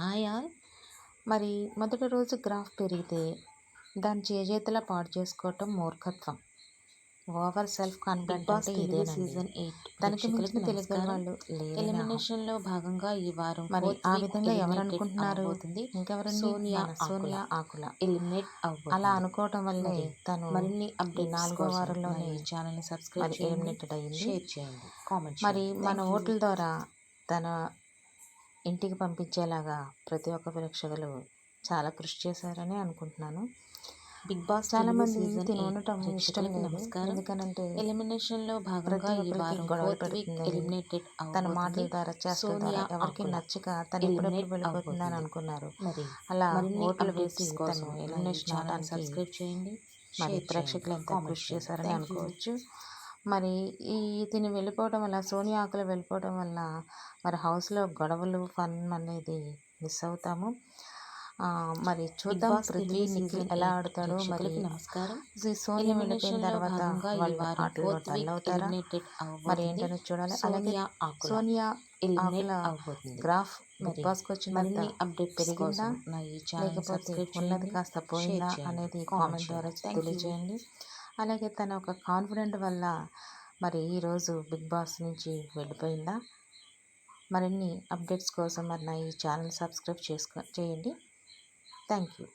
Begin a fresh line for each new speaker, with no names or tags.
Hi. All మరి మొదటి రోజు గ్రాఫ్ పెరిగితే దాని చేజేతలా పాడు చేసుకోవటం మూర్ఖత్వం. ఓవర్ సెల్ఫ్ కాన్ఫిడెంట్ అంటే ఇదేనండి.
సీజన్ ఎయిట్
దానికి మించిన తెలిసిన వాళ్ళు
ఎలిమినేషన్లో భాగంగా ఈ వారం
మరి ఆ విధంగా ఎవరు అనుకుంటున్నారు ఇంకెవరండి?
సోనియా
సోనియా ఆకుల.
ఎలిమినేట్ అవబోతుంది
అలా అనుకోవటం వల్లే తను
మరిన్ని అప్డేట్స్
నాలుగో వారంలోనే
ఈ ఛానల్ని సబ్స్క్రైబ్
eliminated అయ్యింది.
షేర్ చేయండి కామెంట్
మరి మన ఓట్ల ద్వారా తన ఇంటికి పంపించేలాగా ప్రతి ఒక్క ప్రేక్షకులు చాలా కృషి చేశారని అనుకుంటున్నాను
బిగ్ బాస్
చాలా మంది
సీజన్
తిని ఉండటం ఇష్టం
నమస్కారం
ఎందుకనంటే
ఎలిమినేషన్లో భాగంగా ఈ వారం
గొడవ పెడుతుందని,
eliminated
తన. మాటల ద్వారా ద్వారా ఎవరికి నచ్చక తను
eliminate
వెళ్ళిపోతుందని. అనుకున్నారు
మరి
అలా ఓట్లు వేసి తను ఎలిమినేషన్
సబ్స్క్రైబ్ చేయండి
మరి ప్రేక్షకులు ఎంత కృషి. చేశారని. అనుకోవచ్చు మరి ఈ తిని వెళ్ళిపోవడం వల్ల సోనియా ఆకులు వెళ్ళిపోవడం వల్ల మరి హౌస్లో గొడవలు ఫన్ అనేది మిస్ అవుతాము. మరి చూద్దాం పృథ్వీ నిఖిల్ ఎలా ఆడతాడో మరి
నమస్కారం.
సోనియా వెళ్ళిపోయిన తర్వాత వాళ్ళు ఆటలో అవుతారా? మరి. ఏంటనే చూడాలి. అలాగే
సోనియా ఆకుల.
గ్రాఫ్ బిగ్ బాస్కి వచ్చిన
అప్డేట్స్
పెరిగిందా? లేకపోతే ఉన్నది కాస్త పోయిందా అనేది
కామెంట్
ద్వారా. తెలియజేయండి. అలాగే తన ఒక కాన్ఫిడెంట్ వల్ల మరి ఈరోజు బిగ్ బాస్ నుంచి వెళ్ళిపోయిందా? మరిన్ని అప్డేట్స్ కోసం మరి నా ఈ ఛానల్ సబ్స్క్రైబ్ చేసుకో చేయండి. Thank you